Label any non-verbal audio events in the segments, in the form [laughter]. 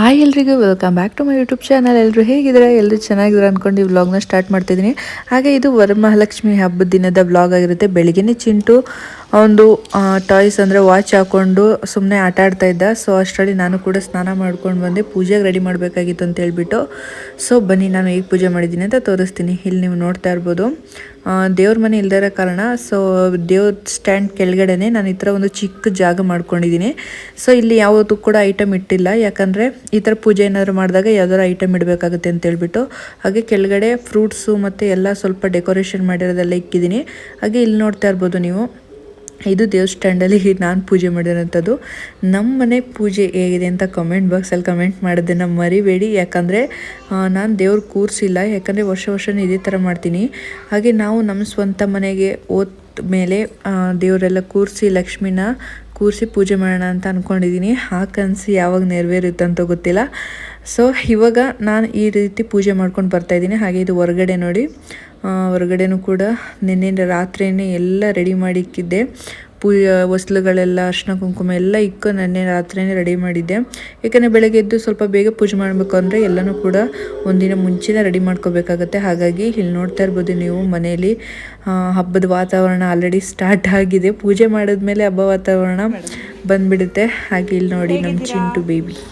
Hi ಎಲ್ರಿಗೂ welcome back to my YouTube channel ಎಲ್ಲರೂ ಹೇಗಿದ್ದಾರೆ? ಎಲ್ಲರೂ ಚೆನ್ನಾಗಿದ್ದಾರೆ ಅಂದ್ಕೊಂಡು ಈ ವ್ಲಾಗ್ನ ಸ್ಟಾರ್ಟ್ ಮಾಡ್ತಿದ್ದೀನಿ. ಹಾಗೆ ಇದು ವರಮಹಾಲಕ್ಷ್ಮಿ ಹಬ್ಬದ ದಿನದ ವ್ಲಾಗ್ ಆಗಿರುತ್ತೆ. ಬೆಳಿಗ್ಗೆನೇ ಚಿಂಟು ಒಂದು ಟಾಯ್ಸ್ ಅಂದರೆ ವಾಚ್ ಹಾಕ್ಕೊಂಡು ಸುಮ್ಮನೆ ಆಟ ಆಡ್ತಾ ಇದ್ದ. ಸೊ ಅಷ್ಟರಲ್ಲಿ ನಾನು ಕೂಡ ಸ್ನಾನ ಮಾಡ್ಕೊಂಡು ಬಂದೆ. ಪೂಜೆಗೆ ರೆಡಿ ಮಾಡಬೇಕಾಗಿತ್ತು ಅಂತ ಹೇಳ್ಬಿಟ್ಟು. ಸೊ ಬನ್ನಿ, ನಾನು ಹೇಗೆ ಪೂಜೆ ಮಾಡಿದ್ದೀನಿ ಅಂತ ತೋರಿಸ್ತೀನಿ. ಇಲ್ಲಿ ನೀವು ನೋಡ್ತಾ ಇರ್ಬೋದು. ದೇವ್ರ ಮನೆ ಇಲ್ದಿರೋ ಕಾರಣ ಸೊ ದೇವ್ರ ಸ್ಟ್ಯಾಂಡ್ ಕೆಳಗಡೆನೆ ನಾನು ಈ ಥರ ಒಂದು ಚಿಕ್ಕ ಜಾಗ ಮಾಡ್ಕೊಂಡಿದ್ದೀನಿ. ಸೊ ಇಲ್ಲಿ ಯಾವತ್ತೂ ಕೂಡ ಐಟಮ್ ಇಟ್ಟಿಲ್ಲ. ಯಾಕಂದರೆ ಈ ಥರ ಪೂಜೆ ಏನಾದರೂ ಮಾಡಿದಾಗ ಯಾವ್ದಾದ್ರು ಐಟಮ್ ಇಡಬೇಕಾಗುತ್ತೆ ಅಂತ ಹೇಳ್ಬಿಟ್ಟು. ಹಾಗೆ ಕೆಳಗಡೆ ಫ್ರೂಟ್ಸು ಮತ್ತು ಎಲ್ಲ ಸ್ವಲ್ಪ ಡೆಕೋರೇಷನ್ ಮಾಡಿರೋದೆಲ್ಲ ಇಕ್ಕಿದ್ದೀನಿ. ಹಾಗೆ ಇಲ್ಲಿ ನೋಡ್ತಾ ಇರ್ಬೋದು ನೀವು. ಇದು ದೇವಸ್ಥಾನದಲ್ಲಿ [laughs] ನಾನು ಪೂಜೆ ಮಾಡಿರೋಂಥದ್ದು. ನಮ್ಮ ಮನೆ ಪೂಜೆ ಹೇಗಿದೆ ಅಂತ ಕಮೆಂಟ್ ಬಾಕ್ಸಲ್ಲಿ ಕಮೆಂಟ್ ಮಾಡೋದನ್ನು ಮರಿಬೇಡಿ. ಯಾಕಂದರೆ ನಾನು ದೇವ್ರು ಕೂರಿಸಿಲ್ಲ. ಯಾಕಂದರೆ, ವರ್ಷ ವರ್ಷವೂ ಇದೇ ಥರ ಮಾಡ್ತೀನಿ. ಹಾಗೆ ನಾವು ನಮ್ಮ ಸ್ವಂತ ಮನೆಗೆ ಓದ್ ಮೇಲೆ ದೇವರೆಲ್ಲ ಕೂರಿಸಿ, ಲಕ್ಷ್ಮಿನ ಕೂರಿಸಿ ಪೂಜೆ ಮಾಡೋಣ ಅಂತ ಅಂದ್ಕೊಂಡಿದ್ದೀನಿ ಆ ಕನಸು ಯಾವಾಗ ನೆರವೇರುತ್ತೆ ಅಂತ ಗೊತ್ತಿಲ್ಲ. ಸೊ ಇವಾಗ ನಾನು ಈ ರೀತಿ ಪೂಜೆ ಮಾಡ್ಕೊಂಡು ಬರ್ತಾಯಿದ್ದೀನಿ ಹಾಗೆ ಇದು ಹೊರಗಡೆ ನೋಡಿ. ಹೊರಗಡೆನೂ ಕೂಡ ನಿನ್ನೆ ರಾತ್ರಿಯೇ ಎಲ್ಲ ರೆಡಿ ಮಾಡಿ ಇಕ್ಕಿದ್ದೆ ಪೂ ಹೊಸ್ಲುಗಳೆಲ್ಲ ಅರ್ಶಿನ ಕುಂಕುಮ ಎಲ್ಲ ಇಕ್ಕು ನೆನ್ನೆ ರಾತ್ರಿಯೇ ರೆಡಿ ಮಾಡಿದ್ದೆ. ಯಾಕಂದರೆ ಬೆಳಗ್ಗೆ ಎದ್ದು ಸ್ವಲ್ಪ ಬೇಗ ಪೂಜೆ ಮಾಡಬೇಕು ಅಂದರೆ ಎಲ್ಲನೂ ಕೂಡ ಒಂದಿನ ಮುಂಚೆನೇ ರೆಡಿ ಮಾಡ್ಕೋಬೇಕಾಗತ್ತೆ. ಹಾಗಾಗಿ ಇಲ್ಲಿ ನೋಡ್ತಾ ಇರ್ಬೋದು ನೀವು ಮನೆಯಲ್ಲಿ ಹಬ್ಬದ ವಾತಾವರಣ ಆಲ್ರೆಡಿ ಸ್ಟಾರ್ಟ್ ಆಗಿದೆ. ಪೂಜೆ ಮಾಡಿದ್ಮೇಲೆ ಹಬ್ಬ ವಾತಾವರಣ ಬಂದ್ಬಿಡುತ್ತೆ. ಹಾಗೆ ಇಲ್ಲಿ ನೋಡಿ ನಮ್ಮ ಚಿಂಟು ಬೇಬಿ [laughs]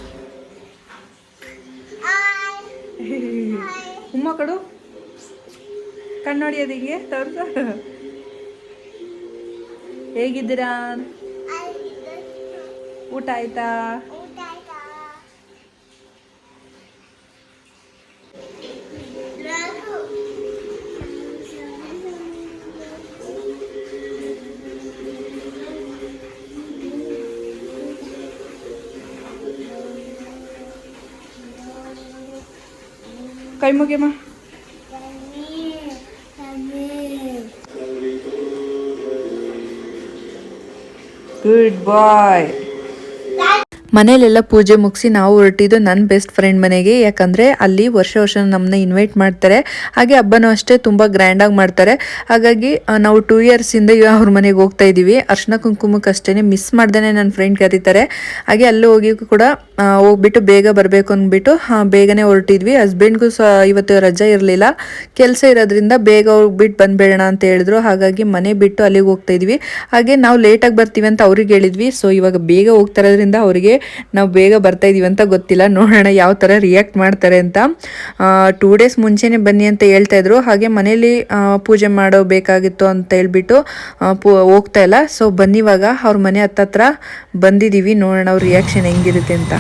ಉಮ್ಮ ಕಡು. ಕಣ್ಣು ಅದಕ್ಕೆ ತೋರ್ಸ ಹೇಗಿದ್ದೀರಾ ಊಟ ಆಯ್ತಾ ಕೈ ಮುಗಿಯಮ್ಮ Goodbye. ಮನೇಲೆಲ್ಲ ಪೂಜೆ ಮುಗಿಸಿ ನಾವು ಹೊರಟಿದ್ದು ನನ್ನ ಬೆಸ್ಟ್ ಫ್ರೆಂಡ್ ಮನೆಗೆ. ಯಾಕಂದರೆ ಅಲ್ಲಿ ವರ್ಷ ವರ್ಷ ನಮ್ಮನ್ನ ಇನ್ವೈಟ್ ಮಾಡ್ತಾರೆ. ಹಾಗೆ ಹಬ್ಬನೂ ಅಷ್ಟೇ ತುಂಬ ಗ್ರ್ಯಾಂಡಾಗಿ ಮಾಡ್ತಾರೆ. ಹಾಗಾಗಿ ನಾವು ಟೂ ಇಯರ್ಸಿಂದ ಅವ್ರ ಮನೆಗೆ ಹೋಗ್ತಾ ಇದ್ದೀವಿ ಅರ್ಶಿನ ಕುಂಕುಮಕ್ಕೆ ಅಷ್ಟೇ ಮಿಸ್ ಮಾಡ್ದೇ ನನ್ನ ಫ್ರೆಂಡ್ ಕರೀತಾರೆ. ಹಾಗೆ ಅಲ್ಲಿ ಹೋಗಿ ಕೂಡ ಹೋಗ್ಬಿಟ್ಟು ಬೇಗ ಬರಬೇಕು ಅಂದ್ಬಿಟ್ಟು ಬೇಗನೆ ಹೊರಟಿದ್ವಿ. ಹಸ್ಬೆಂಡ್ಗೂ ಸಹ ಇವತ್ತು ರಜೆ ಇರಲಿಲ್ಲ. ಕೆಲಸ ಇರೋದ್ರಿಂದ ಬೇಗ ಹೋಗ್ಬಿಟ್ಟು ಬಂದ್ಬೇಡೋಣ ಅಂತ ಹೇಳಿದ್ರು. ಹಾಗಾಗಿ ಮನೆ ಬಿಟ್ಟು ಅಲ್ಲಿಗೆ ಹೋಗ್ತಾ ಇದ್ವಿ. ಹಾಗೆ ನಾವು ಲೇಟಾಗಿ ಬರ್ತೀವಿ ಅಂತ ಅವ್ರಿಗೆ ಹೇಳಿದ್ವಿ. ಸೊ ಇವಾಗ ಬೇಗ ಹೋಗ್ತಾ ಇರೋದ್ರಿಂದ ಅವರಿಗೆ ನಾವು ಬೇಗ ಬರ್ತಾ ಇದೀವಿ ಅಂತ ಗೊತ್ತಿಲ್ಲ. ನೋಡೋಣ ಯಾವ ಥರ ರಿಯಾಕ್ಟ್ ಮಾಡ್ತಾರೆ ಅಂತ. ಟೂ ಡೇಸ್ ಮುಂಚೆನೇ ಬನ್ನಿ ಅಂತ ಹೇಳ್ತಾ ಇದ್ರು. ಹಾಗೆ ಮನೇಲಿ ಪೂಜೆ ಮಾಡೋ ಬೇಕಾಗಿತ್ತು ಅಂತ ಹೇಳ್ಬಿಟ್ಟು ಹೋಗ್ತಾ ಇಲ್ಲ. ಸೊ ಬನ್ನಿವಾಗ ಅವ್ರ ಮನೆ ಹತ್ತತ್ರ ಬಂದಿದ್ದೀವಿ ನೋಡೋಣ ಅವ್ರ ರಿಯಾಕ್ಷನ್ ಹೆಂಗಿರುತ್ತೆ ಅಂತ.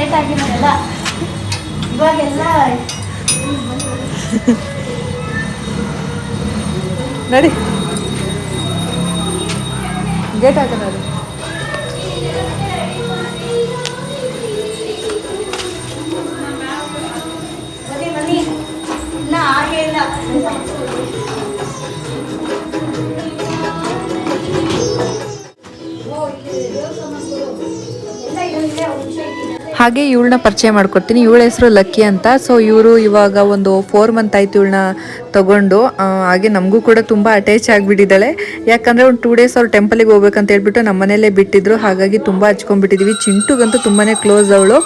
ಲೇಟ್ ಇವಾಗೆಲ್ಲ ನಡಿ. ಗೇಟ್ ಹಾಕ ಹಾಗೆ ಇವಳನ್ನ ಪರಿಚಯ ಮಾಡ್ಕೊಡ್ತೀನಿ. ಇವಳ ಹೆಸರು ಲಕ್ಕಿ ಅಂತ. ಸೊ ಇವರು ಇವಾಗ ಒಂದು ಫೋರ್ ಮಂತ್ ಆಯ್ತು ಇವಳನ್ನ ತಗೊಂಡು. ಹಾಗೆ ನಮಗೂ ಕೂಡ ತುಂಬ ಅಟ್ಯಾಚ್ ಆಗಿಬಿಟ್ಟಿದ್ದಾಳೆ. ಯಾಕಂದರೆ ಒಂದು ಟೂ ಡೇಸ್ ಅವ್ರು ಟೆಂಪಲಿಗೆ ಹೋಗ್ಬೇಕಂತ ಹೇಳ್ಬಿಟ್ಟು ನಮ್ಮ ಮನೆಯಲ್ಲೇ ಬಿಟ್ಟಿದ್ರು. ಹಾಗಾಗಿ ತುಂಬ ಹಚ್ಕೊಂಡ್ಬಿಟ್ಟಿದ್ವಿ. ಚಿಂಟುಗಂತೂ ತುಂಬಾ ಕ್ಲೋಸ್ ಅವಳು.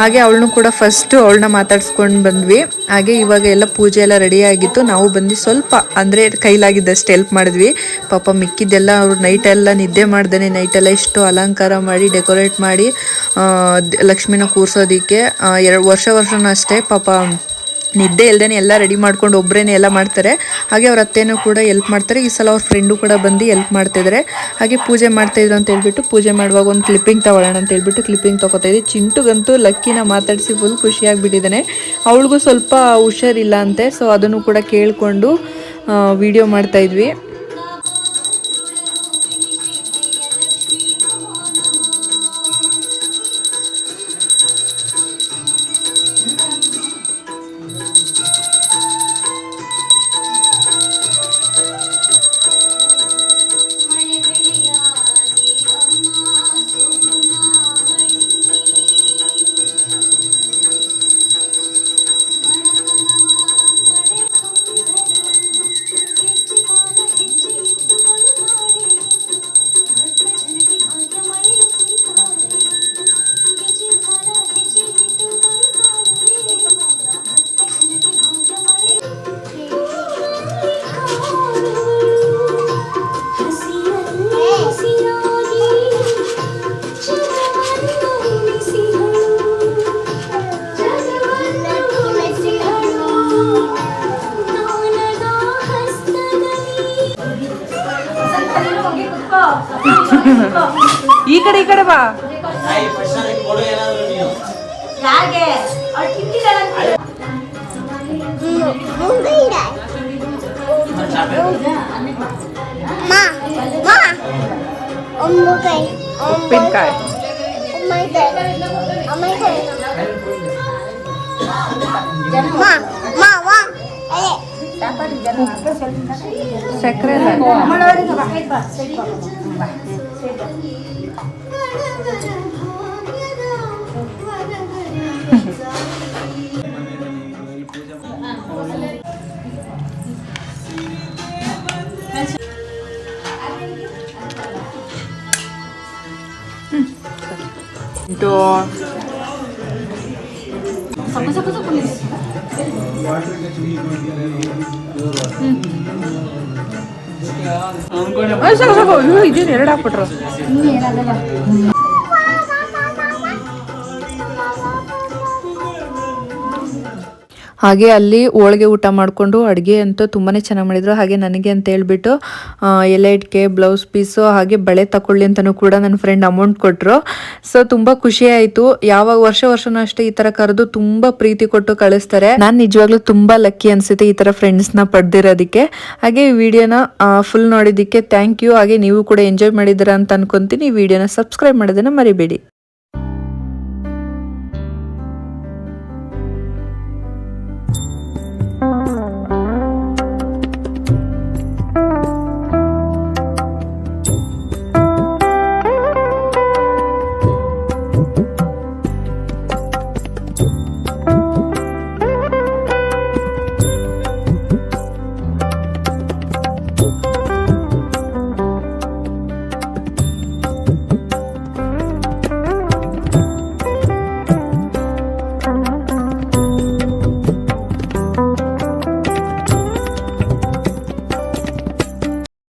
ಹಾಗೆ ಅವಳನ್ನು ಕೂಡ ಫಸ್ಟು ಅವಳನ್ನ ಮಾತಾಡ್ಸ್ಕೊಂಡು ಬಂದ್ವಿ. ಹಾಗೆ ಇವಾಗ ಎಲ್ಲ ಪೂಜೆ ಎಲ್ಲ ರೆಡಿ ಆಗಿತ್ತು. ನಾವು ಬಂದು ಸ್ವಲ್ಪ ಅಂದರೆ ಕೈಲಾಗಿದ್ದಷ್ಟು ಹೆಲ್ಪ್ ಮಾಡಿದ್ವಿ. ಪಾಪ ಮಿಕ್ಕಿದ್ದೆಲ್ಲ ಅವರು ನೈಟೆಲ್ಲ ನಿದ್ದೆ ಮಾಡ್ದೇ ನೈಟೆಲ್ಲ ಇಷ್ಟು ಅಲಂಕಾರ ಮಾಡಿ ಡೆಕೋರೇಟ್ ಮಾಡಿ ಲಕ್ಷ್ಮಿನ ಕೂರ್ಸೋದಕ್ಕೆ ಎರಡು ವರ್ಷ ವರ್ಷನೂ ಅಷ್ಟೇ ಪಾಪ ನಿದ್ದೆ ಇಲ್ದೇ ಎಲ್ಲ ರೆಡಿ ಮಾಡ್ಕೊಂಡು ಒಬ್ಬರೇನೆ ಎಲ್ಲ ಮಾಡ್ತಾರೆ. ಹಾಗೆ ಅವ್ರ ಅತ್ತೆನೂ ಕೂಡ ಎಲ್ಪ್ ಮಾಡ್ತಾರೆ. ಈ ಸಲ ಅವ್ರ ಫ್ರೆಂಡು ಕೂಡ ಬಂದು ಎಲ್ಪ್ ಮಾಡ್ತಿದ್ದಾರೆ ಹಾಗೆ ಪೂಜೆ ಮಾಡ್ತಾಯಿದ್ರು ಅಂತ ಹೇಳ್ಬಿಟ್ಟು ಪೂಜೆ ಮಾಡುವಾಗ ಒಂದು ಕ್ಲಿಪ್ಪಿಂಗ್ ತಗೊಳ್ಳೋಣ ಅಂತ ಹೇಳ್ಬಿಟ್ಟು ಕ್ಲಿಪ್ಪಿಂಗ್ ತೊಗೋತಾ ಚಿಂಟುಗಂತೂ ಲಕ್ಕಿನ ಮಾತಾಡಿಸಿ ಫುಲ್ ಖುಷಿಯಾಗಿಬಿಟ್ಟಿದ್ದಾನೆ ಅವಳಿಗೂ ಸ್ವಲ್ಪ ಹುಷಾರಿಲ್ಲ ಅಂತೆ ಸೊ ಅದನ್ನು ಕೂಡ ಕೇಳಿಕೊಂಡು ವಿಡಿಯೋ ಮಾಡ್ತಾಯಿದ್ವಿ ಈ ಕಡೆ ಈ ಕಡೆ ಬಾ. ಯಾಕೆ ಅವ್ಳು ¿Qué es eso? ¿Qué es eso? ¿Qué es eso? ¿Qué es eso? ¿Qué. ಹಾಗೆ ಅಲ್ಲಿ ಹೋಳಿಗೆ ಊಟ ಮಾಡಿಕೊಂಡು ಅಡುಗೆ ಅಂತೂ ತುಂಬಾ ಚೆನ್ನಾಗಿ ಮಾಡಿದರು. ಹಾಗೆ ನನಗೆ ಅಂತ ಹೇಳ್ಬಿಟ್ಟು ಎಲೆ ಇಟ್ಕೆ, ಬ್ಲೌಸ್ ಪೀಸು, ಹಾಗೆ ಬಳೆ ತಗೊಳ್ಳಿ ಅಂತಲೂ ಕೂಡ ನನ್ನ ಫ್ರೆಂಡ್ ಅಮೌಂಟ್ ಕೊಟ್ಟರು ಸೊ ತುಂಬ ಖುಷಿ ಆಯಿತು. ಯಾವಾಗ ವರ್ಷ ವರ್ಷನೂ ಅಷ್ಟೇ ಈ ಥರ ಕರೆದು ತುಂಬ ಪ್ರೀತಿ ಕೊಟ್ಟು ಕಳಿಸ್ತಾರೆ. ನಾನು ನಿಜವಾಗ್ಲೂ ತುಂಬ ಲಕ್ಕಿ ಅನಿಸುತ್ತೆ ಈ ಥರ ಫ್ರೆಂಡ್ಸ್ನ ಪಡೆದಿರೋದಕ್ಕೆ. ಹಾಗೆ ಈ ವಿಡಿಯೋನ ಫುಲ್ ನೋಡಿದ್ದಕ್ಕೆ ಥ್ಯಾಂಕ್ ಯು ಹಾಗೆ ನೀವು ಕೂಡ ಎಂಜಾಯ್ ಮಾಡಿದ್ದೀರಾ ಅಂತ ಅನ್ಕೊಂತೀನಿ. ಈ ವಿಡಿಯೋನ ಸಬ್ಸ್ಕ್ರೈಬ್ ಮಾಡೋದನ್ನು ಮರಿಬೇಡಿ.